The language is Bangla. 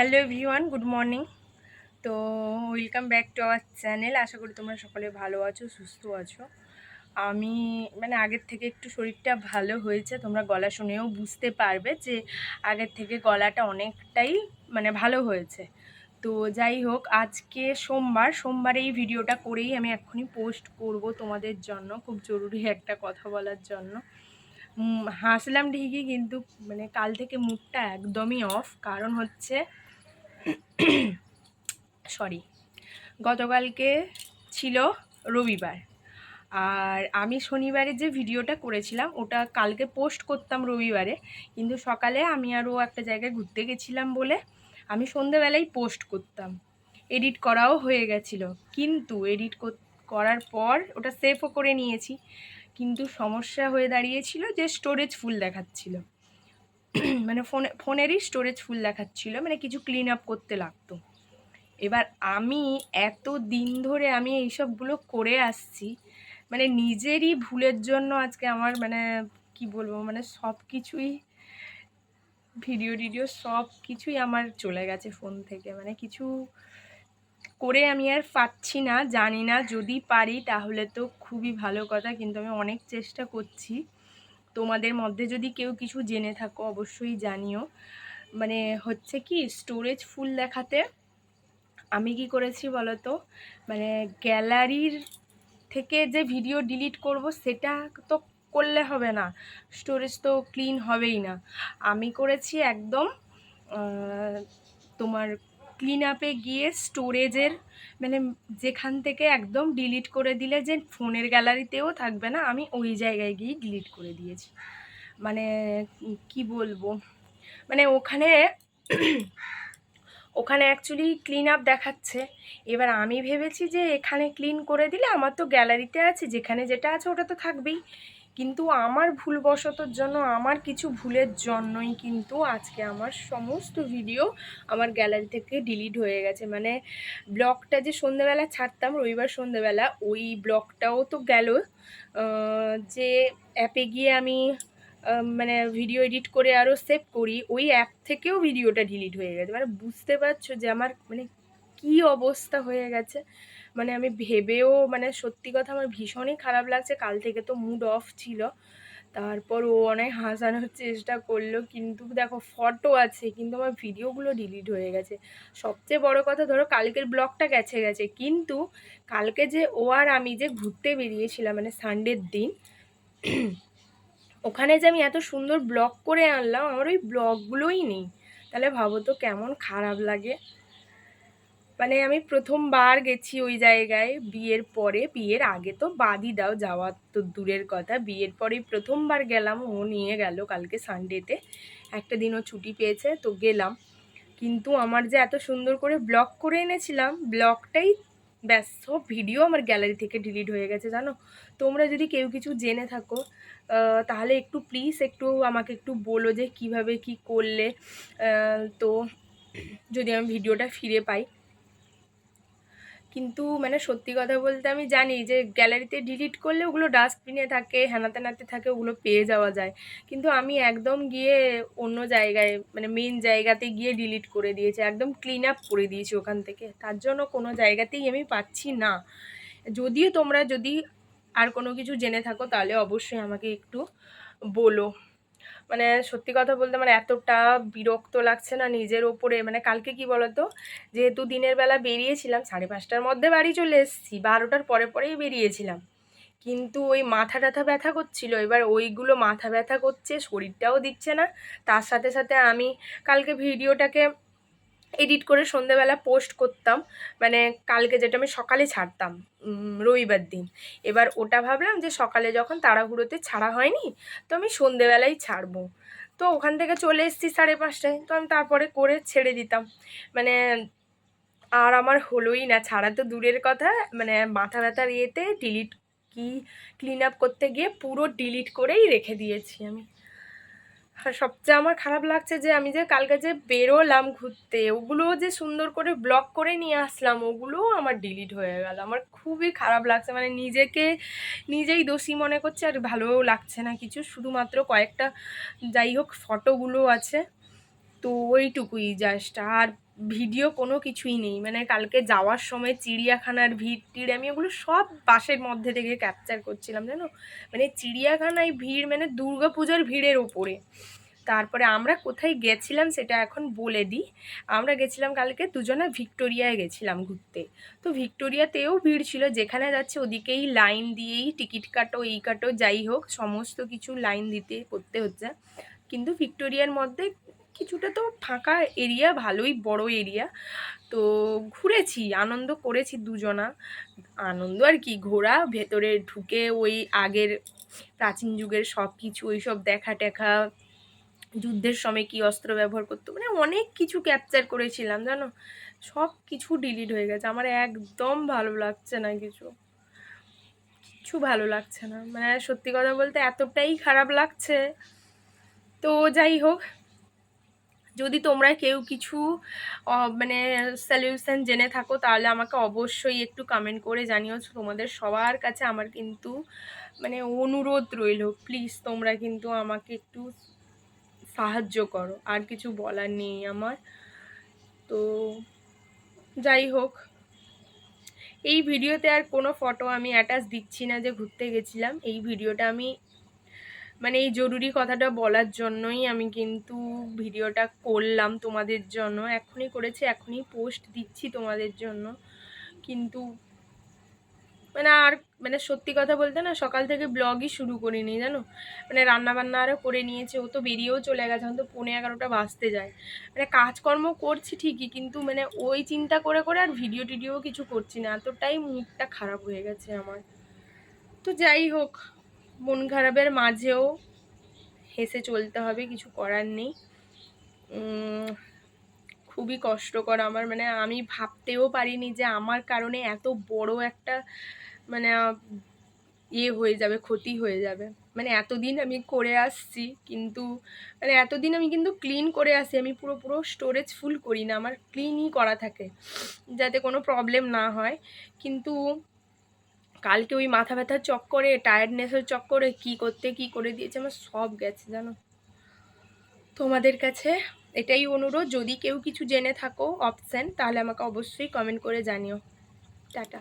Hello everyone, good morning. তো welcome back to our channel. আশা করি তোমরা সকলে ভালো আছো, সুস্থ আছো। আমি মানে আগের থেকে একটু শরীরটা ভালো হয়েছে, তোমরা গলা শুনেও বুঝতে পারবে যে আগের থেকে গলাটা অনেকটাই মানে ভালো হয়েছে। তো যাই হোক, আজকে সোমবার, সোমবারে এই ভিডিওটা করেই আমি এক্ষুনি পোস্ট করব তোমাদের জন্য, খুব জরুরি একটা কথা বলার জন্য। হাসলাম ঠিকই, কিন্তু মানে কাল থেকে মুডটা একদমই অফ কারণ হচ্ছে সরি গতকালকে ছিল রবিবার। আর আমি শনিবারে যে ভিডিওটা করেছিলাম, ওটা কালকে পোস্ট করতাম রবিবারে, কিন্তু সকালে আমি আরও একটা জায়গায় ঘুরতে গেছিলাম বলে আমি সন্ধেবেলায় পোস্ট করতাম। এডিট করাও হয়ে গেছিল। কিন্তু এডিট করার পর ওটা সেভও করে নিয়েছি। কিন্তু সমস্যা হয়ে দাঁড়িয়েছিল যে স্টোরেজ ফুল দেখাচ্ছিল। মানে ফোনে, ফোনেরই স্টোরেজ ফুল দেখাচ্ছিল মানে কিছু ক্লিন আপ করতে লাগতো। এবার আমি এত দিন ধরে আমি এইসবগুলো করে আসছি মানে নিজেরই ভুলের জন্য আজকে আমার মানে কি বলব মানে সব কিছুই ভিডিও টিডিও সব কিছুই আমার চলে গেছে ফোন থেকে। মানে কিছু করে আমি আর পাচ্ছি না, জানি না, যদি পারি তাহলে তো খুবই ভালো কথা, কিন্তু আমি অনেক চেষ্টা করছি। তোমাদের মধ্যে যদি কেউ কিছু জেনে থাকো, অবশ্যই জানিও। মানে হচ্ছে কি স্টোরেজ ফুল দেখাতে আমি কি করেছি বলো তো মানে গ্যালারির থেকে যে ভিডিও ডিলিট করব, সেটা তো করলে হবে না। স্টোরেজ তো ক্লিন হবেই না। আমি করেছি একদম তোমার ক্লিন আপে গিয়ে স্টোরেজের মানে যেখান থেকে একদম ডিলিট করে দিলে যে ফোনের গ্যালারিতেও থাকবে না, আমি ওই জায়গায় গিয়ে ডিলিট করে দিয়েছি। মানে কি বলব? মানে ওখানে ওখানে অ্যাকচুয়ালি ক্লিন আপ দেখাচ্ছে। এবার আমি ভেবেছি যে এখানে ক্লিন করে দিলে আমার তো গ্যালারিতে আছে, যেখানে যেটা আছে ওটা তো থাকবেই। কিন্তু আমার ভুলবশতর জন্য আমার কিছু ভুলের জন্যই কিন্তু আজকে আমার সমস্ত ভিডিও আমার গ্যালারি থেকে ডিলিট হয়ে গেছে। মানে ব্লগটা যে সন্ধেবেলা ছাড়তাম, রবিবার সন্ধেবেলা ওই ব্লগটাও তো গেল। যে অ্যাপে গিয়ে আমি মানে ভিডিও এডিট করে আরও সেভ করি, ওই অ্যাপ থেকেও ভিডিওটা ডিলিট হয়ে গেছে। মানে বুঝতে পারছ যে আমার মানে কি অবস্থা হয়ে গেছে। মানে আমি ভেবেও মানে সত্যি কথা আমার ভীষণই খারাপ লাগছে। কাল থেকে তো মুড অফ ছিল। তারপর ও অনেক হাসানোর চেষ্টা করল, কিন্তু দেখো ফটো আছে, কিন্তু আমার ভিডিওগুলো ডিলিট হয়ে গেছে। সবচেয়ে বড় কথা ধরো কালকের ব্লগটা গেছে গেছে, কিন্তু কালকে যে ও আর আমি যে ঘুরতে বেরিয়েছিলাম মানে সানডের দিন, ওখানে যে আমি এত সুন্দর ব্লগ করে আনলাম, আমার ওই ব্লগগুলোই নেই। তাহলে ভাবো তো কেমন খারাপ লাগে। মানে আমি প্রথমবার গেছি ওই জায়গায় বিয়ের পরে, বিয়ের আগে তো বাদই দাও যাওয়ার তো দূরের কথা। বিয়ের পরেই প্রথমবার গেলাম, ও নিয়ে গেল কালকে সানডেতে একটা দিনও ছুটি পেয়েছে, তো গেলাম। কিন্তু আমার যে এত সুন্দর করে ব্লগ করে এনেছিলাম, ব্লগটাই ব্যাস, সব ভিডিও আমার গ্যালারি থেকে ডিলিট হয়ে গেছে, জানো? তোমরা যদি কেউ কিছু জেনে থাকো তাহলে একটু প্লিজ একটু আমাকে একটু বলো যে কীভাবে কি করলে তো যদি আমি ভিডিওটা ফিরে পাই। কিন্তু মানে সত্যি কথা বলতে আমি জানি যে গ্যালারিতে ডিলিট করলে ওগুলো ডাস্টবিনে থাকে হেনাতে নাতে থাকে, ওগুলো পেয়ে যাওয়া যায়। কিন্তু আমি একদম গিয়ে অন্য জায়গায় মানে মেন জায়গাতে গিয়ে ডিলিট করে দিয়েছি, একদম ক্লিন আপ করে দিয়েছি ওখান থেকে। তার জন্য কোনো জায়গাতেই আমি পাচ্ছি না। যদিও তোমরা যদি আর কোনো কিছু জেনে থাকো, তাহলে অবশ্যই আমাকে একটু বলো। মানে সত্যি কথা বলতে মানে এতটা বিরক্ত লাগছে না নিজের ওপরে। মানে কালকে কি বলতো? যেহেতু দিনের বেলা বেরিয়েছিলাম, সাড়ে পাঁচটার মধ্যে বাড়ি চলে এসেছি, বারোটার পরে পরেই বেরিয়েছিলাম। কিন্তু ওই মাথা টাথা ব্যথা করছিল, এবার ওইগুলো মাথা ব্যথা করছে, শরীরটাও দিচ্ছে না। তার সাথে সাথে আমি কালকে ভিডিওটাকে এডিট করে সন্ধেবেলা পোস্ট করতাম। মানে কালকে যেটা আমি সকালে ছাড়তাম রবিবার দিন। এবার ওটা ভাবলাম যে সকালে যখন তাড়াহুড়োতে ছাড়া হয়নি, তো আমি সন্ধেবেলাই ছাড়বো। তো ওখান থেকে চলে এসেছি সাড়ে পাঁচটায়। তো আমি তারপরে করে ছেড়ে দিতাম। মানে আর আমার হলোই না। ছাড়া তো দূরের কথা। মানে মাথা ব্যথার ইয়েতে ডিলিট কি ক্লিন আপ করতে গিয়ে পুরো ডিলিট করেই রেখে দিয়েছি আমি। সবচেয়ে আমার খারাপ লাগছে যে আমি যে কালকে যে বেরোলাম ঘুরতে, ওগুলো যে সুন্দর করে ব্লক করে নিয়ে আসলাম, ওগুলোও আমার ডিলিট হয়ে গেল। আমার খুবই খারাপ লাগছে। মানে নিজেকে, নিজেই দোষী মনে করছে আর ভালোও লাগছে না কিছু। শুধুমাত্র কয়েকটা যাই হোক ফটোগুলো আছে। তো ওইটুকুই জাস্ট আর ভিডিও কোনো কিছুই নেই। মানে কালকে যাওয়ার সময় চিড়িয়াখানার ভিড় টিড় আমি ওগুলো সব বাসের মধ্যে থেকে ক্যাপচার করছিলাম, জানো? মানে চিড়িয়াখানায় ভিড় মানে দুর্গা পূজার ভিড়ের ওপরে। তারপরে আমরা কোথায় গেছিলাম সেটা এখন বলে দিই। আমরা গেছিলাম কালকে দুজনে ভিক্টোরিয়ায় গেছিলাম ঘুরতে। তো ভিক্টোরিয়াতেও ভিড় ছিল, যেখানে যাচ্ছে ওদিকেই লাইন দিয়েই টিকিট কাটো, এই কাটো, যাই হোক, সমস্ত কিছু লাইন দিতে, করতে হচ্ছে। কিন্তু ভিক্টোরিয়ার মধ্যে কিছুটা তো ফাঁকা এরিয়া, ভালোই বড় এরিয়া। তো ঘুরেছি, আনন্দ করেছি দুজনা। আনন্দ আর কি, ঘোরা, ভেতরে ঢুকে ওই আগের প্রাচীন যুগের সব কিছু ওই সব দেখা টেখা যুদ্ধের সময় কি অস্ত্র ব্যবহার করতো মানে অনেক কিছু ক্যাপচার করেছিলাম, জানো? সব কিছু ডিলিট হয়ে গেছে, আমার একদম ভালো লাগছে না কিছু। কিছু ভালো লাগছে না মানে সত্যি কথা বলতে এতটাই খারাপ লাগছে। তো যাই হোক যদি তোমরা কেউ কিছু মানে সলিউশন জেনে থাকো, তাহলে আমাকে অবশ্যই একটু কমেন্ট করে জানিও। তোমাদের সবার কাছে আমার কিন্তু মানে অনুরোধ রইল। প্লিজ তোমরা কিন্তু আমাকে একটু সাহায্য করো। আর কিছু বলার নেই আমার। তো যাই হোক, এই ভিডিওতে আর কোনো ফটো আমি অ্যাটাচ দিচ্ছি না যে ঘুরতে গেছিলাম। এই ভিডিওটা আমি মানে এই জরুরি কথাটা বলার জন্যই আমি কিন্তু ভিডিওটা করলাম তোমাদের জন্য। এখনই করেছি, এখনই পোস্ট দিচ্ছি তোমাদের জন্য। কিন্তু মানে আর মানে সত্যি কথা বলতে না, সকাল থেকে ব্লগই শুরু করিনি, জানো? মানে রান্না বান্না আরও করে নিয়েছে, ও তো বেরিয়েও চলে গেছে, এখন তো পৌনে এগারোটা বাজতে যায়। মানে কাজকর্ম করছি ঠিকই, কিন্তু মানে ওই চিন্তা করে করে আর ভিডিও টিডিও কিছু করছি না। এতটাই মুডটা খারাপ হয়ে গেছে আমার। তো যাই হোক মন খারাপের মাঝেও হেসে চলতে হবে, কিছু করার নেই। খুবই কষ্টকর আমার মানে আমি ভাবতেও পারিনি যে আমার কারণে এত বড় একটা মানে ইয়ে হয়ে যাবে, ক্ষতি হয়ে যাবে। মানে এতদিন আমি করে আসছি, কিন্তু মানে এতদিন আমি কিন্তু ক্লিন করে আসি, আমি পুরো পুরো স্টোরেজ ফুল করি না, আমার ক্লিনই করা থাকে, যাতে কোনো প্রবলেম না হয়। কিন্তু কালকে ওই মাথা ব্যথার চক্করে টায়ার্ডনেসের চক্করে কি করতে, কি করে দিয়েছে, আমার সব গেছে, জানো? তোমাদের কাছে এটাই অনুরোধ, যদি কেউ কিছু জেনে থাকো অপশান তাহলে আমাকে অবশ্যই কমেন্ট করে জানিও। টাটা।